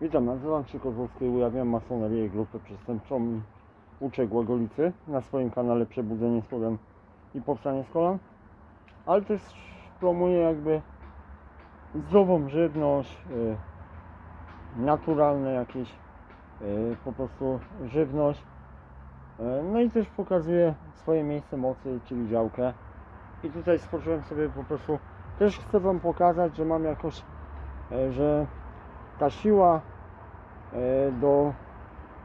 Witam, nazywam się Kozłowski, ujawniam masonerię i grupę przestępczą i uczę Głagolicy na swoim kanale Przebudzenie z Kolan i Powstanie z Kolan, ale też promuję jakby zdrową żywność, y, naturalne jakieś y, po prostu żywność, Y, no i też pokazuję swoje miejsce mocy, czyli działkę. I tutaj stworzyłem sobie po prostu, też chcę Wam pokazać, że mam jakoś, że ta siła e, do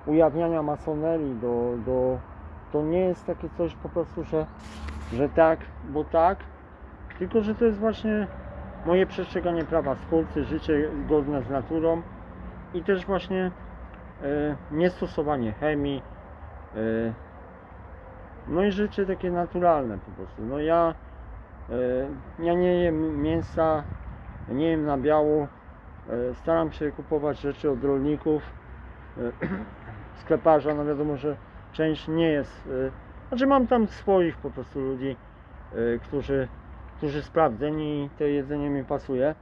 ujawniania masonerii, do, do, to nie jest takie coś po prostu, że, że tak, bo tak, tylko że to jest właśnie moje przestrzeganie prawa skórcy, życie godne z naturą i też właśnie e, niestosowanie chemii, e, no i życie takie naturalne po prostu. No ja, e, ja nie jem mięsa, nie jem na biało, Staram się kupować rzeczy od rolników, e, skleparza, no wiadomo, że część nie jest, e, znaczy mam tam swoich po prostu ludzi, e, którzy, którzy sprawdzeni i to jedzenie mi pasuje,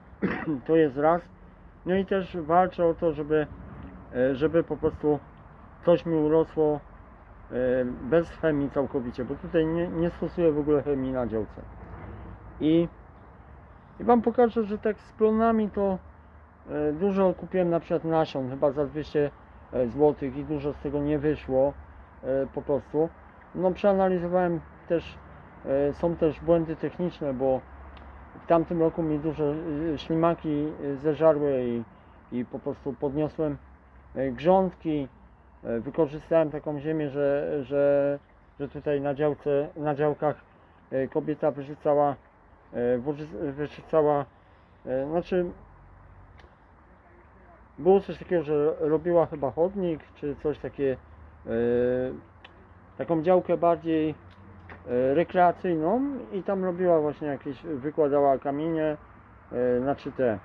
to jest raz, no i też walczę o to, żeby, e, żeby po prostu coś mi urosło e, bez chemii całkowicie, bo tutaj nie, nie stosuję w ogóle chemii na działce. I i Wam pokażę, że tak z plonami to e, dużo kupiłem na przykład nasion, chyba za 200 zł i dużo z tego nie wyszło e, po prostu. No przeanalizowałem też, e, są też błędy techniczne, bo w tamtym roku mi dużo e, ślimaki e, zeżarły i, i po prostu podniosłem e, grządki. E, Wykorzystałem taką ziemię, że, że, że tutaj na, działce, na działkach e, kobieta wyrzucała e, wyrzu- wyrzucała, e, znaczy było coś takiego, że robiła chyba chodnik, czy coś takie, e, taką działkę bardziej e, rekreacyjną i tam robiła właśnie jakieś, wykładała kamienie, e, znaczy te,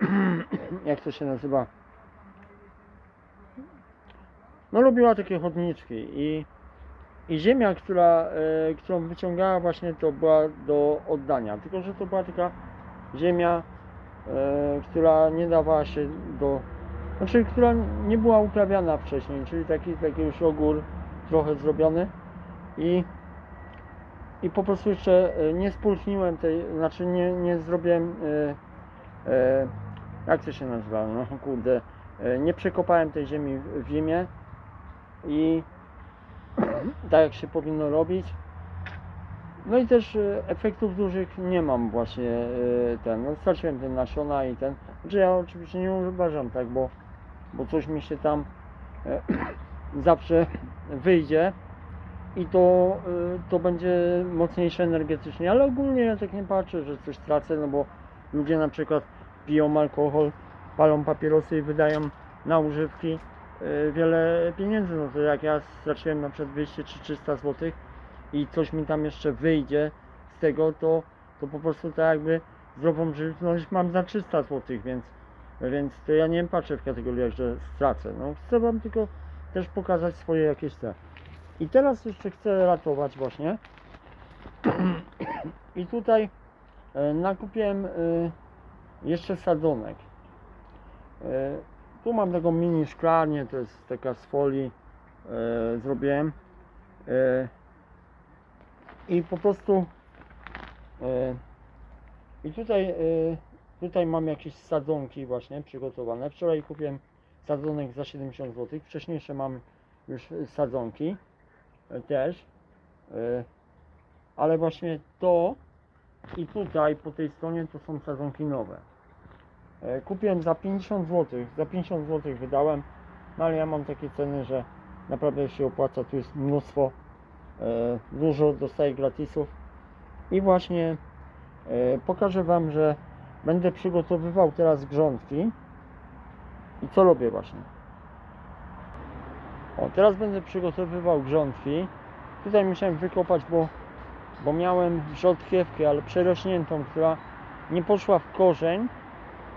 jak to się nazywa, no robiła takie chodniczki i, i ziemia, która, e, którą wyciągała właśnie to była do oddania, tylko że to była taka ziemia, e, która nie dawała się do, znaczy która nie była uprawiana wcześniej, czyli taki, taki już ogór trochę zrobiony. I, i po prostu jeszcze e, nie spulchniłem tej, znaczy nie, nie zrobiłem, e, e, jak to się nazywa, no kurde, e, nie przekopałem tej ziemi w ziemię i tak jak się powinno robić. No i też e, efektów dużych nie mam właśnie e, ten, no straciłem ten nasiona i ten, znaczy ja oczywiście nie uważam tak, bo, bo coś mi się tam e, zawsze wyjdzie i to, to będzie mocniejsze energetycznie, ale ogólnie ja tak nie patrzę, że coś tracę, no bo ludzie na przykład piją alkohol, palą papierosy i wydają na używki wiele pieniędzy, no to jak ja straciłem na przykład 200 czy 300 zł i coś mi tam jeszcze wyjdzie z tego, to, to po prostu tak jakby zdrową żywność mam za 300 zł, więc, więc to ja nie patrzę w kategoriach, że stracę. No, chcę Wam tylko też pokazać swoje jakieś te. I teraz jeszcze chcę ratować właśnie. I tutaj e, nakupiłem e, jeszcze sadzonek. Tu mam taką mini szklarnię, to jest taka z folii e, zrobiłem. E, I po prostu e, i tutaj, e, tutaj mam jakieś sadzonki właśnie przygotowane. Wczoraj kupiłem sadzonek za 70 zł. Wcześniejsze mam już sadzonki e, też. E, ale właśnie to i tutaj po tej stronie to są sadzonki nowe. E, Kupiłem za 50 zł, za 50 zł wydałem, no ale ja mam takie ceny, że naprawdę się opłaca, tu jest mnóstwo, e, dużo dostaję gratisów i właśnie e, pokażę Wam, że będę przygotowywał teraz grządki i co robię właśnie. O, teraz będę przygotowywał grządki. Tutaj musiałem wykopać, bo, bo miałem rzodkiewkę, ale przerośniętą, która nie poszła w korzeń,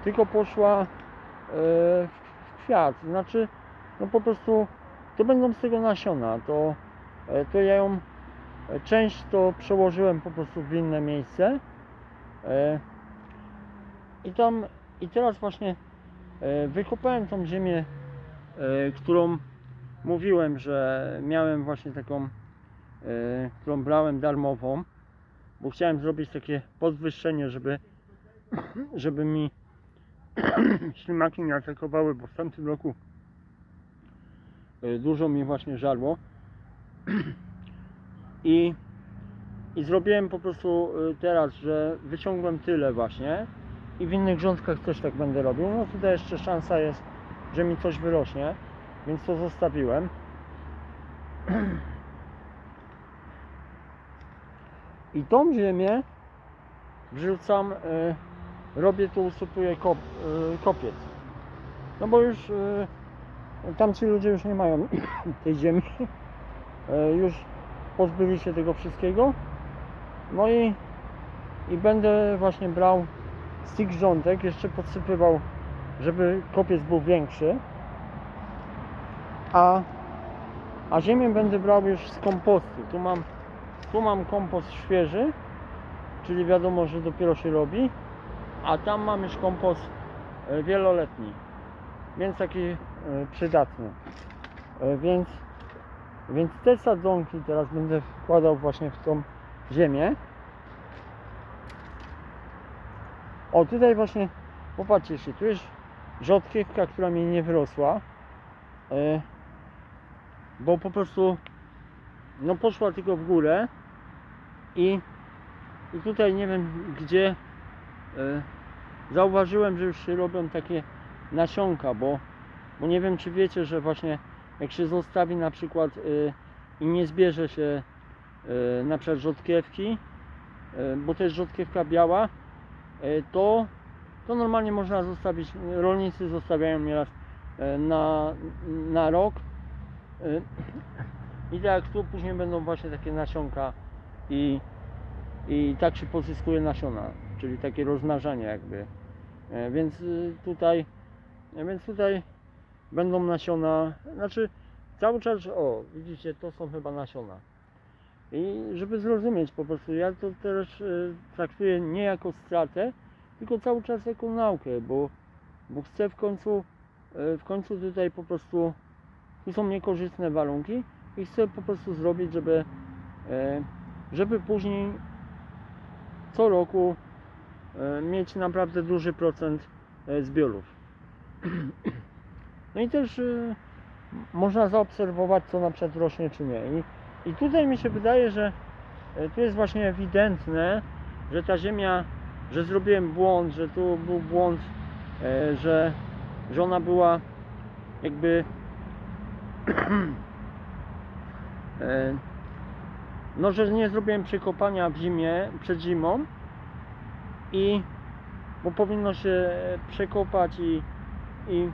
tylko poszła e, w kwiat. Znaczy, no po prostu to będą z tego nasiona. To, e, to ja ją e, część to przełożyłem po prostu w inne miejsce. I tam i teraz właśnie wykopałem tą ziemię, którą mówiłem, że miałem właśnie taką, którą brałem darmową, bo chciałem zrobić takie podwyższenie, żeby, żeby mi ślimaki nie atakowały, bo w tamtym roku e, dużo mi właśnie żarło. I, I zrobiłem po prostu e, teraz, że wyciągłem tyle właśnie i w innych grządkach też tak będę robił. No tutaj jeszcze szansa jest, że mi coś wyrośnie, więc to zostawiłem. I tą ziemię wrzucam, e, robię tu, usypuję kop, e, kopiec. No bo już e, tamci ludzie już nie mają tej ziemi. E, już pozbyli się tego wszystkiego. No i, i będę właśnie brał z tych rządek, jeszcze podsypywał, żeby kopiec był większy. A, a ziemię będę brał już z kompostu. Tu mam, tu mam kompost świeży, czyli wiadomo, że dopiero się robi. A tam mam już kompost e, wieloletni, więc taki e, przydatny. E, Więc, więc te sadzonki teraz będę wkładał właśnie w tą ziemię. O, tutaj właśnie, popatrzcie się, tu jest rzodkiewka, która mi nie wyrosła, bo po prostu, no poszła tylko w górę i, i tutaj nie wiem gdzie, zauważyłem, że już się robią takie nasionka, bo, bo nie wiem czy wiecie, że właśnie jak się zostawi na przykład e, i nie zbierze się e, na przykład rzodkiewki, e, bo to jest rzodkiewka biała, e, to, to normalnie można zostawić, rolnicy zostawiają nieraz e, na, na rok. E, i tak tu później będą właśnie takie nasionka i, i tak się pozyskuje nasiona, czyli takie rozmnażanie jakby. E, Więc y, tutaj, e, więc tutaj będą nasiona, znaczy cały czas, o widzicie, to są chyba nasiona. I żeby zrozumieć po prostu, ja to też y, traktuję nie jako stratę, tylko cały czas jako naukę, bo, bo chcę w końcu, y, w końcu tutaj po prostu, tu są niekorzystne warunki i chcę po prostu zrobić, żeby, e, żeby później co roku e, mieć naprawdę duży procent e, zbiorów. No i też e, można zaobserwować, co na przykład rośnie, czy nie. I, i tutaj mi się wydaje, że e, tu jest właśnie ewidentne, że ta ziemia, że zrobiłem błąd, że tu był błąd, e, że, że ona była jakby e, no, że nie zrobiłem przekopania w zimie, przed zimą i bo powinno się przekopać i, i,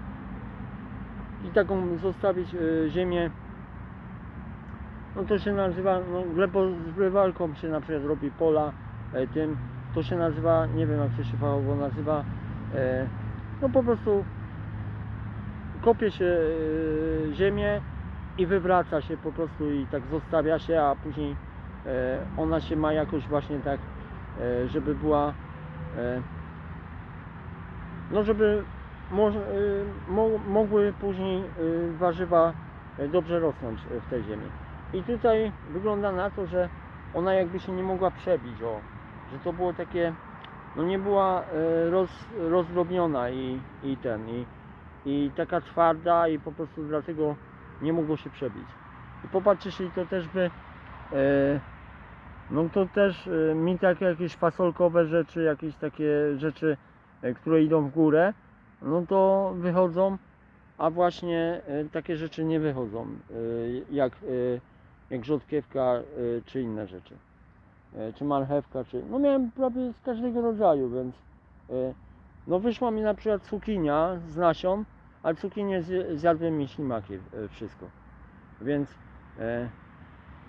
i taką zostawić e, ziemię. No to się nazywa, no glebozrywalką się na przykład robi pola e, tym, to się nazywa, nie wiem jak to się fachowo nazywa, e, no po prostu kopie się e, ziemię i wywraca się po prostu i tak zostawia się, a później e, ona się ma jakoś właśnie tak, e, żeby była, no żeby e, mo, mogły później e, warzywa e, dobrze rosnąć e, w tej ziemi. I tutaj wygląda na to, że ona jakby się nie mogła przebić, o, że to było takie, no nie była e, roz, rozdrobniona i, i ten, i, i taka twarda i po prostu dlatego nie mogło się przebić. I popatrzcie, jeśli to też by, e, no to też e, mi takie jakieś fasolkowe rzeczy, jakieś takie rzeczy, e, które idą w górę, no to wychodzą, a właśnie e, takie rzeczy nie wychodzą, jak, jak rzodkiewka czy inne rzeczy. Czy marchewka, czy... No miałem prawie z każdego rodzaju, więc... No wyszła mi na przykład cukinia z nasion, ale cukinię zjadłem mi ślimaki wszystko. Więc...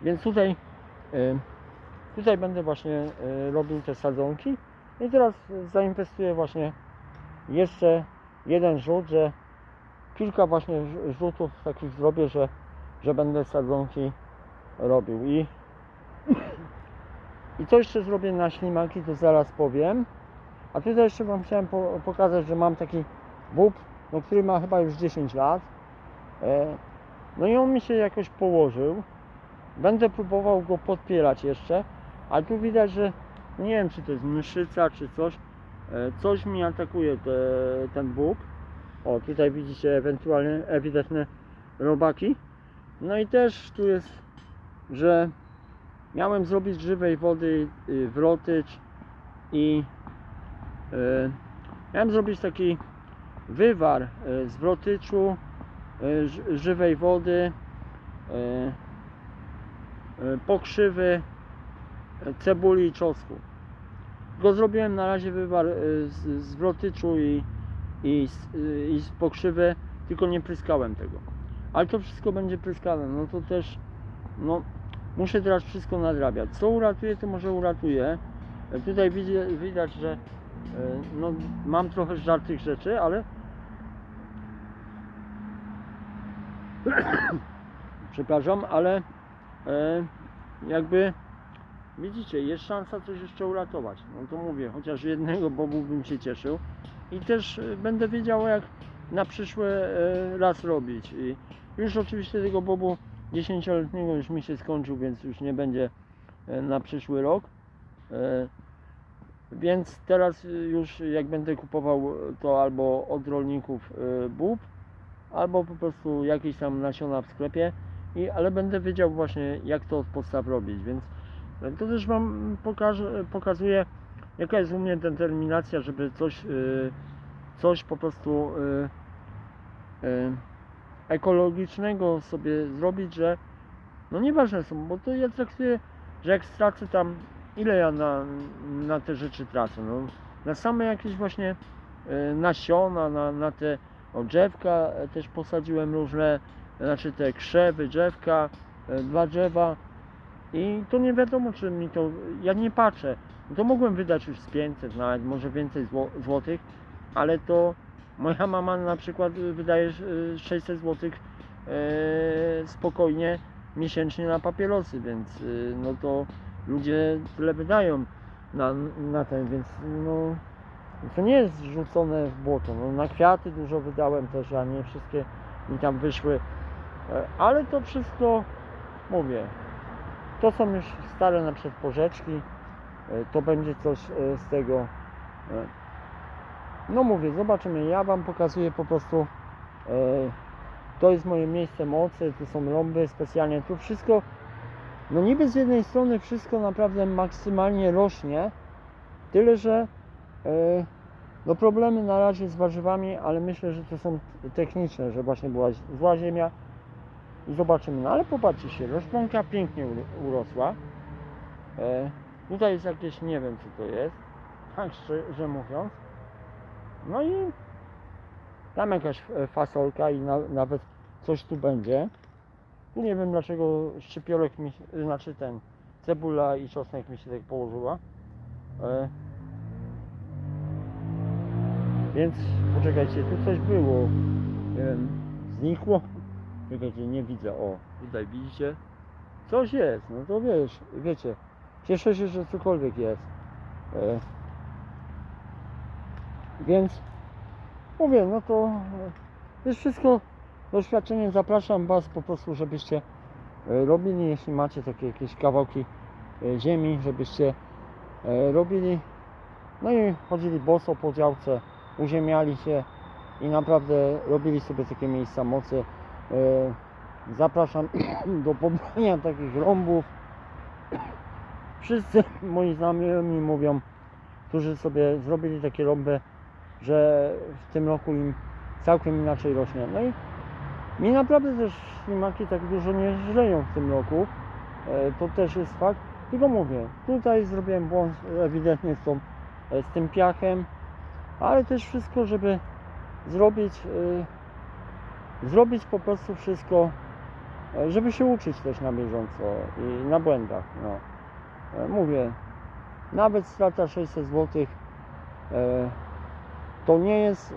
Więc tutaj... Tutaj będę właśnie e, robił te sadzonki i teraz zainwestuję właśnie jeszcze jeden rzut, że kilka właśnie rz- rzutów takich zrobię, że, że będę sadzonki robił i i co jeszcze zrobię na ślimaki, to zaraz powiem. A tutaj jeszcze Wam chciałem po, pokazać, że mam taki bób no, który ma chyba już 10 lat. E, no i on mi się jakoś położył. Będę próbował go podpierać jeszcze, ale tu widać, że nie wiem czy to jest mszyca czy coś. E, coś mi atakuje te, ten bóg. O, tutaj widzicie ewentualnie ewidentne robaki. No i też tu jest, że miałem zrobić żywej wody y, wrotycz i y, miałem zrobić taki wywar y, z wrotyczu, żywej wody, pokrzywy, cebuli i czosnku. Go zrobiłem na razie wywar y, z, z wrotyczu i, i, z, i z pokrzywy, tylko nie pryskałem tego. Ale to wszystko będzie pryskane, no to też, no muszę teraz wszystko nadrabiać. Co uratuje, to może uratuje. E, Tutaj widać, że e, no, mam trochę żartych rzeczy, ale przepraszam, ale e, jakby widzicie, jest szansa coś jeszcze uratować. No to mówię, chociaż jednego bobu bym się cieszył i też e, będę wiedział jak na przyszły e, raz robić. I już oczywiście tego bobu 10-letniego już mi się skończył, więc już nie będzie e, na przyszły rok. Więc teraz już jak będę kupował to albo od rolników bób, albo po prostu jakieś tam nasiona w sklepie, i, ale będę wiedział właśnie jak to od podstaw robić, więc to też Wam pokaże, pokazuje jaka jest u mnie determinacja, żeby coś, e, coś po prostu e, e, ekologicznego sobie zrobić, że no nieważne są, bo to ja traktuję, że jak stracę tam, ile ja na, na te rzeczy tracę, no. Na same jakieś właśnie nasiona, na, na te o, drzewka e, też posadziłem różne, znaczy te krzewy, drzewka, e, dwa drzewa i to nie wiadomo czy mi to, ja nie patrzę, to mogłem wydać już z 500 nawet, może więcej zło, złotych, ale to moja mama na przykład wydaje y, 600 zł spokojnie miesięcznie na papierosy, więc y, no to ludzie tyle wydają na, na ten, więc no to nie jest rzucone w błoto. No, na kwiaty dużo wydałem też, a nie wszystkie mi tam wyszły, E, ale to wszystko mówię. To są już stare na przykład porzeczki, e, to będzie coś e, z tego. e, no mówię, zobaczymy. Ja Wam pokazuję po prostu. To jest moje miejsce mocy, tu są rąby specjalnie. Tu wszystko, no niby z jednej strony wszystko naprawdę maksymalnie rośnie, tyle że no problemy na razie z warzywami, ale myślę, że to są techniczne, że właśnie była zła ziemia i zobaczymy. No ale popatrzcie się, pięknie uro- urosła. E, tutaj jest jakieś, nie wiem co to jest, tak szczerze mówiąc. No i tam jakaś fasolka i na, nawet coś tu będzie. Tu nie wiem dlaczego szczypiorek mi, znaczy ten cebula i czosnek mi się tak położyła. E, więc poczekajcie, tu coś było. Nie wiem, znikło. Czekajcie, nie widzę. O, tutaj widzicie? Coś jest, no to wiesz, wiecie. Cieszę się, że cokolwiek jest. E, więc mówię, no to e, jest wszystko doświadczenie. Zapraszam Was po prostu, żebyście e, robili, jeśli macie takie jakieś kawałki e, ziemi, żebyście robili. No i chodzili boso po działce, uziemiali się i naprawdę robili sobie takie miejsca mocy. E, Zapraszam do pobrania takich rąbów. Wszyscy moi znajomi mówią, którzy sobie zrobili takie rąby, że w tym roku im całkiem inaczej rośnie. No i mi naprawdę też ślimaki tak dużo nie żleją w tym roku. E, To też jest fakt. Tylko mówię, tutaj zrobiłem błąd ewidentnie z, tą, e, z tym piachem, ale też wszystko, żeby zrobić, zrobić po prostu wszystko, e, żeby się uczyć też na bieżąco i na błędach. No. E, Mówię, nawet strata 600 zł to nie jest.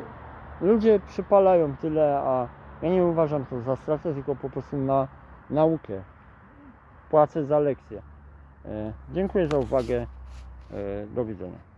Ludzie przypalają tyle, a ja nie uważam to za stratę, tylko po prostu na naukę. Płacę za lekcję. E, Dziękuję za uwagę. E, Do widzenia.